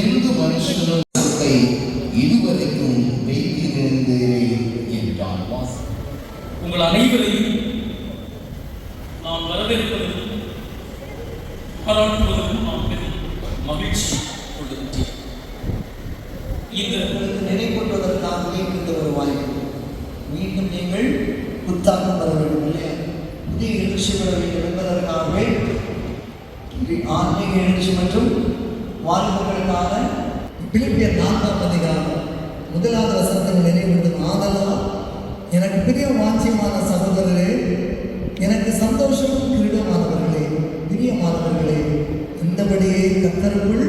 എന്ത് മനുഷ്യനും பெரிய வாஞ்சியமான சகோதரரே எனக்கு சந்தோஷமும் கிரீடமானவர்களே பிரியமானவர்களே இந்தபடியே கத்தருக்குள்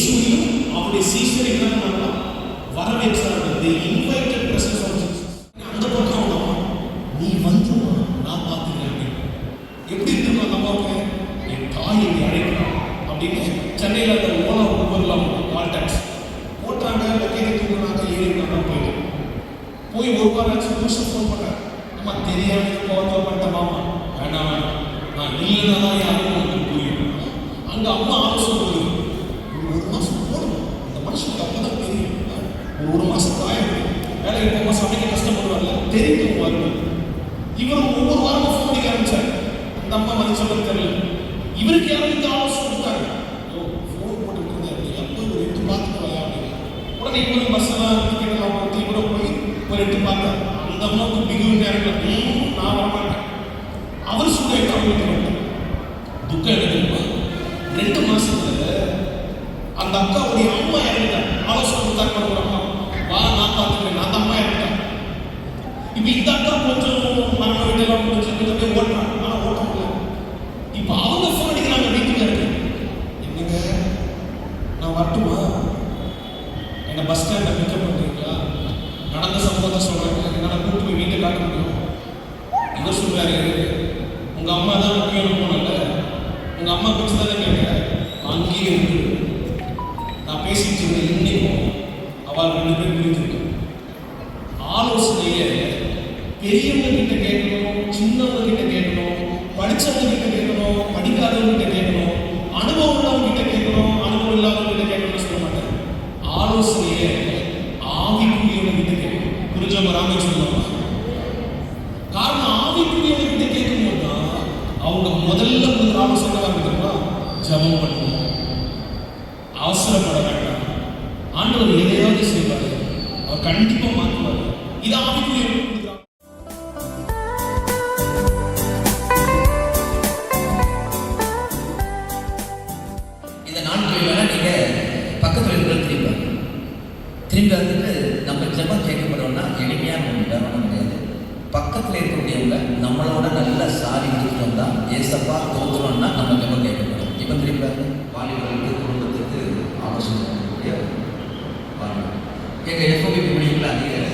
இயேசுவையும் அவருடைய சீசரையும் என்ன பண்ணலாம்? வரவேற்றார்கள். They invited presence of Jesus அந்த பக்கம் அவ்வளோ நீ வந்து நான் பார்த்துக்கிறேன். எப்படி இருக்குமா நான் பார்ப்பேன் என் தாய் என்னை அப்படின்னு சென்னையில் அந்த ஓலா ஊபரில் அவங்க கால் டாக்ஸ் போட்டாங்க லக்கேஜ் தூங்கினாங்க ஏறி தான் போயிடும் போய் ஒரு வாரம் ஆச்சு புதுசாக ஃபோன் பண்ணேன். நம்ம தெரியாமல் போகிறத பண்ணமாமா வேண்டாம் வேணாம் நான் இல்லைன்னா தான் யாரும் புரியும். அங்கே அம்மா ஆலோசனை ஒரு மாதத்துக்கு ஆயிரம் வேலைக்கு போகும்போது சமைக்க கஷ்டப்படுவாங்க தெரியும் வருவாங்க இவர் ஒவ்வொரு வாரமும் ஃபோன் அடிக்க ஆரம்பிச்சார். அந்த அம்மா வந்து சொல்ல தெரியல. இவருக்கு யாரும் இந்த ஆலோசனை கொடுத்தாங்க ஃபோன் போட்டுட்டு இருந்தேன். அப்போ ஒரு எட்டு பார்த்துட்டு வரலாம் அப்படின்னு. உடனே இவரும் பஸ் எல்லாம் டிக்கெட்லாம் பார்த்து இவரும் போய் ஒரு எட்டு பார்த்தார் அந்த அம்மாவுக்கு மிகவும் நேரம் நான் வரமாட்டேன். அவர் சூழ்நிலை தமிழ் துக்கம் எடுத்துருமா ரெண்டு மாசத்துல அந்த அக்காவுடைய அம்மா இறந்தாங்க ஆலோசனை கொடுத்தாங்க அம்மா. நான் பார்த்துக்கிறேன் அந்த அம்மா இறந்துட்டாங்க இப்ப இந்த அக்கா கொஞ்சம் மரண வீடெல்லாம் கொஞ்சம் அப்படியே ஓட்டுறாங்க ஆனா ஓட்ட முடியல. இப்ப அவங்க ஃபோன் அடிக்கிறாங்க வீட்டுல இருக்கு என்னங்க? நான் வரட்டுமா? என்ன பஸ் ஸ்டாண்ட்ல பிக்கப் பண்ணுறீங்களா நடந்த சம்பவத்தை சொல்றேன் என்னால கூட்டு போய் வீட்டை காட்ட முடியும். இவர் சொல்றாரு உங்க அம்மா தான் முக்கியம் போனல உங்க அம்மா குறிச்சு தானே கேட்டேன் அங்கேயே இருக்கு நான் பேசிட்டு இருந்தேன். இன்னைக்கும் அவள் ரெண்டு பேரும் புரிஞ்சிருக்கேன் பெரியவங்க கிட்ட கேட்கணும் சின்னவங்க கிட்ட கேட்கணும் படிச்சவங்க கிட்ட கேட்கணும் படிக்காதவங்க கிட்ட கேட்கணும் அனுபவம் உள்ளவங்க கிட்ட கேட்கணும் அனுபவம் இல்லாதவங்க கிட்ட கேட்கணும்னு சொல்ல மாட்டேன் ஆலோசனையே ஆவிக்குரியவங்க கிட்ட கேட்கணும். புரிஞ்சவங்க ராமே சொல்லுவாங்க காரணம் ஆவிக்குரியவங்க கிட்ட கேட்கும்போது தான் அவங்க முதல்ல ஒரு ஆலோசனை இருக்கிறதா ஜபம் பண்ணுவோம் அவசரப்பட வேண்டாம். ஆண்டவர் எதையாவது செய்வார். அவர் கண்டிப்பாக மாற்றுவார் இது ஆவிக்குரிய எங்கள் எஃப்ஓபி முடியுங்களா நீங்கள்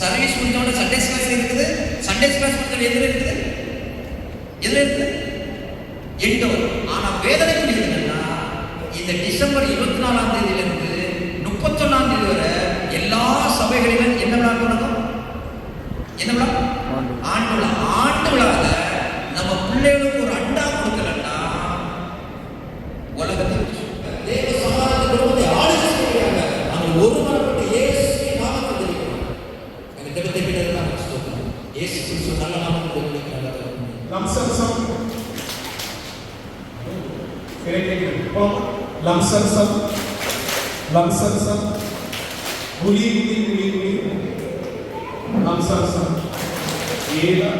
சர்வீஸ் முடிஞ்சவொடனே சண்டே கிளாஸ் இருக்குது. சண்டே கிளாஸ் முடிஞ்சவொடனே எதில் இருக்குது? எதில் இருக்குது? எண்டோர் ஆனா வேதனைக்குரியது என்னன்னா இந்த டிசம்பர் இருபத்தி நாலாம் தேதியிலிருந்து முப்பத்தொன்னாம் தேதி வரை எல்லா சபைகளிலும் என்ன விழா நடக்கும் என்ன விழா? ஆண்டு விழா. ஆண்டு விழாவில் நம்ம பிள்ளைகளுக்கு ஒரு lump sum lump lump sum sum lump sum sum गुली गुली गुली गुली लमसम सम ये ना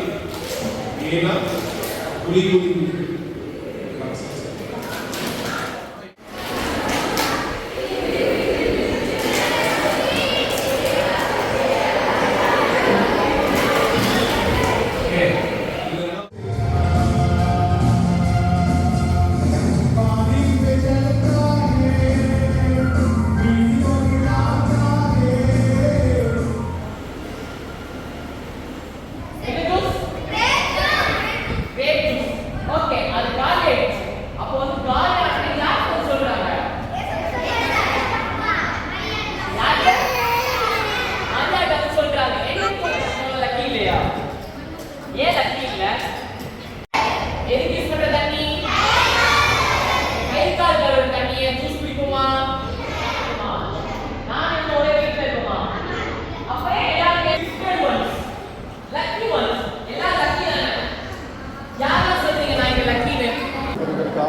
ये ना गुली गुली गुली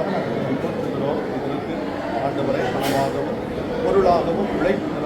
நாங்கள் நினைத்திருக்கிறோம் இதற்கு ஆண்டவரை பணமாகவும் பொருளாகவும் உழைப்பு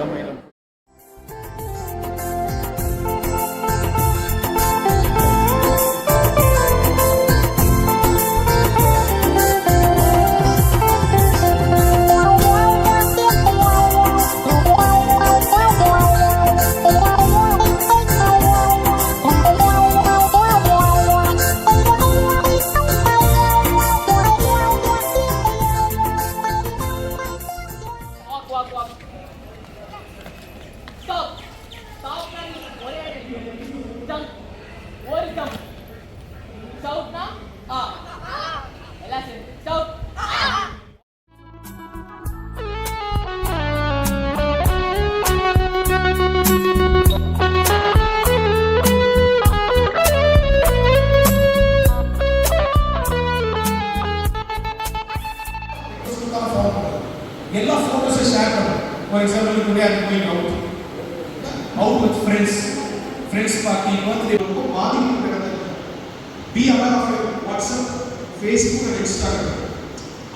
ஃபேஸ்புக் அண்ட் இன்ஸ்டாகிராம்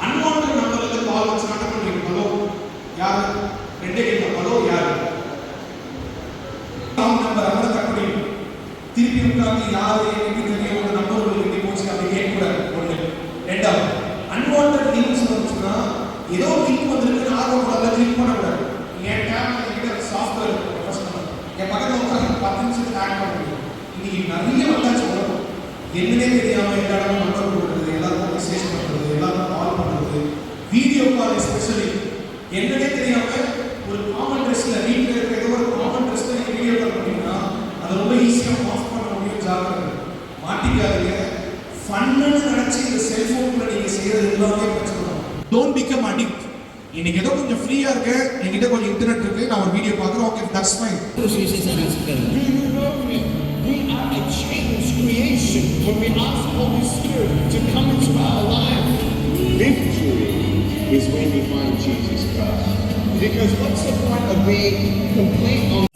அன்வான்ட் நம்பர்லேருந்து கால் வச்சு என்ன பண்ணுறீங்க. ஹலோ யார்? ரெண்டே ஹலோ யார்? ராங் நம்பர் அவரை கட் திருப்பி உட்காந்து யார் எனக்கு தெரியும் ஒரு நம்பர் உங்களுக்கு போச்சு கேட்கக்கூடாது. ஒன்று ரெண்டாவது அன்வான்ட் லிங்க்ஸ் வந்துச்சுன்னா ஏதோ லிங்க் வந்திருக்கு ஆர்வம் அதில் கிளிக் பண்ணக்கூடாது. என் டேப் என்கிட்ட சாஃப்ட்வேர் ப்ரொஃபஷனல் என் பக்கத்தில் உட்காந்து பத்து நிமிஷத்துக்கு ஆட் பண்ண முடியும். இன்னைக்கு நிறைய வந்தாச்சு என்னன்னே தெரியாம எல்லா இடமும் நம்பர் மெசேஜ் பண்ணுறது எல்லாருக்கும் கால் பண்ணுறது வீடியோ கால் எஸ்பெஷலி என்னன்னே தெரியாம ஒரு காமன் ட்ரெஸ்ல வீட்டில் இருக்கிற ஏதோ ஒரு காமன் ட்ரெஸ்ல நீங்க வீடியோ கால் பண்ணீங்கன்னா அது ரொம்ப ஈஸியாக ஆஃப் பண்ண முடியும் ஜாக்கிரதை. மாட்டிக்காதீங்க. ஃபன்னு நினைச்சு இந்த செல்போன்ல நீங்க செய்யறது எல்லாமே பிரச்சனை டோன்ட் பிகம் அடிக்ட் இன்னைக்கு ஏதோ கொஞ்சம் ஃப்ரீயா இருக்கு என்கிட்ட கொஞ்சம் இன்டர்நெட் இருக்கு நான் ஒரு வீடியோ பார்க்குறேன். Okay that's fine We are a changed creation when we ask Holy Spirit to come into our life. Victory is when we find Jesus Christ. Because what's the point of being complete on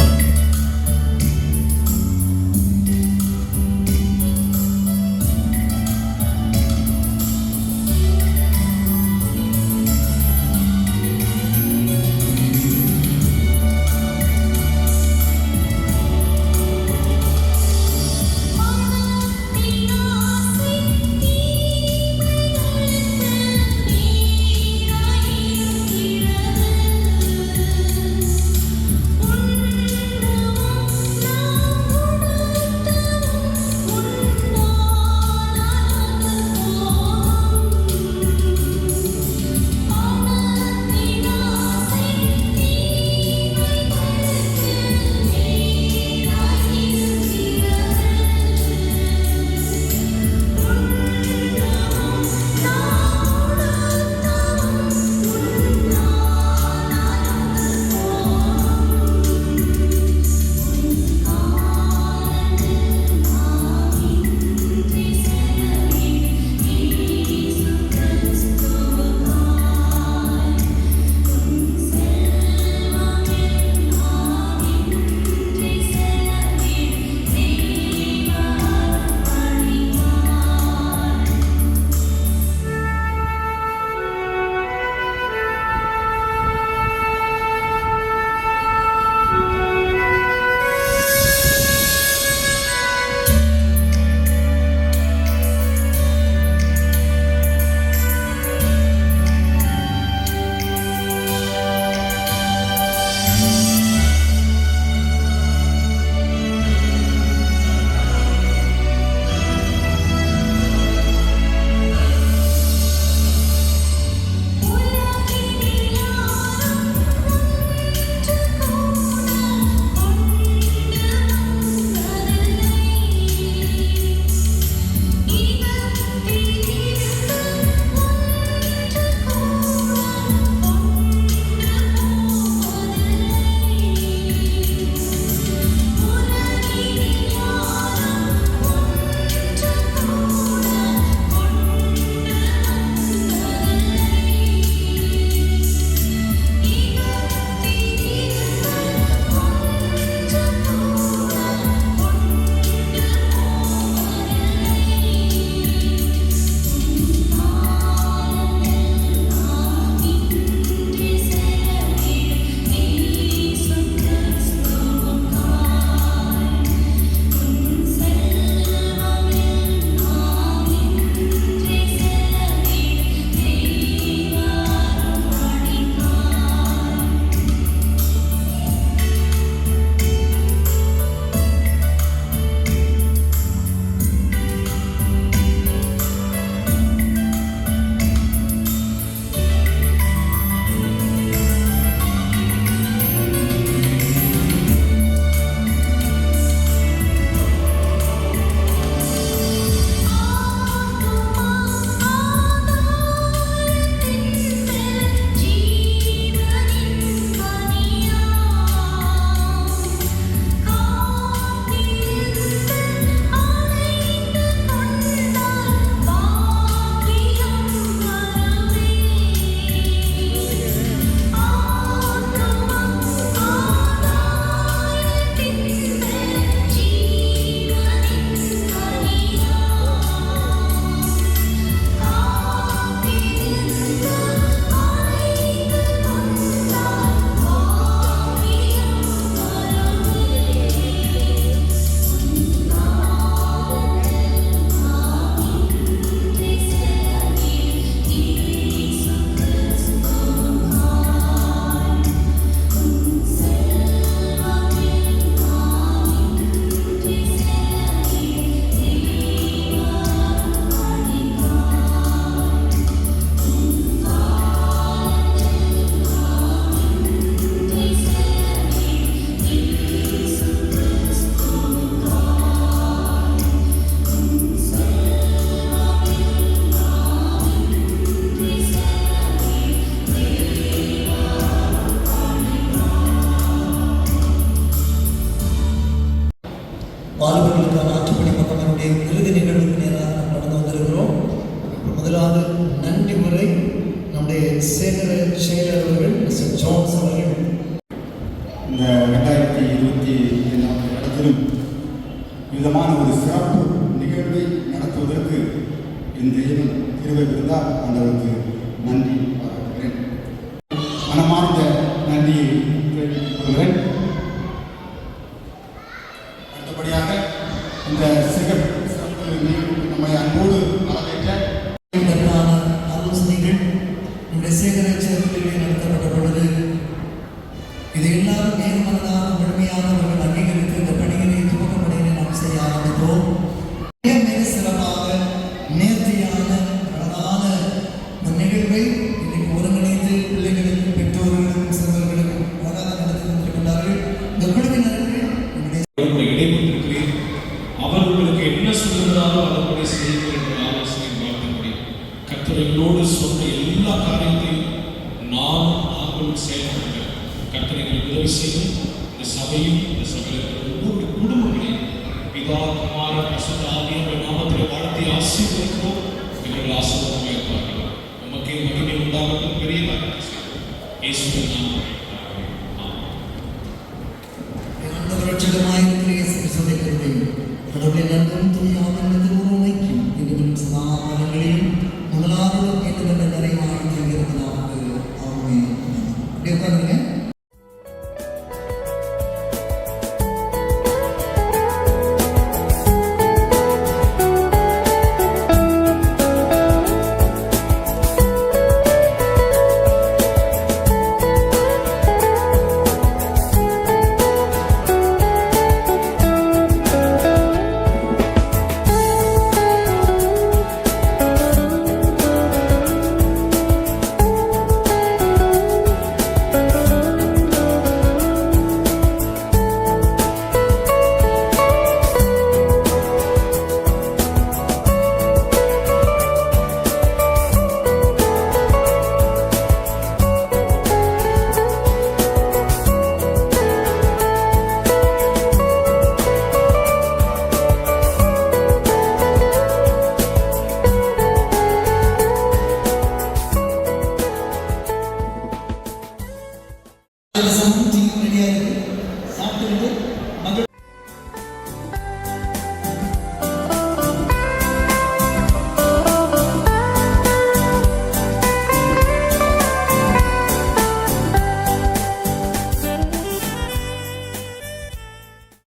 the கர்த்தரையோடு சொன்ன எல்லா காரியத்தையும் நாம் நாங்களும் செயல்படுங்க கர்த்தரை உதவி செய்யும் இந்த சபையும் இந்த சபையில் ஒவ்வொரு குடும்பங்களையும் பிதா குமார பசுத்த நாமத்தில் வாழ்த்தி ஆசீர்வதிக்கிறோம். இவர்கள் ஆசீர்வாதமாக இருப்பார்கள் உமக்கு மகிமை உண்டாகட்டும். பெரிய இயேசுவின் நாமம்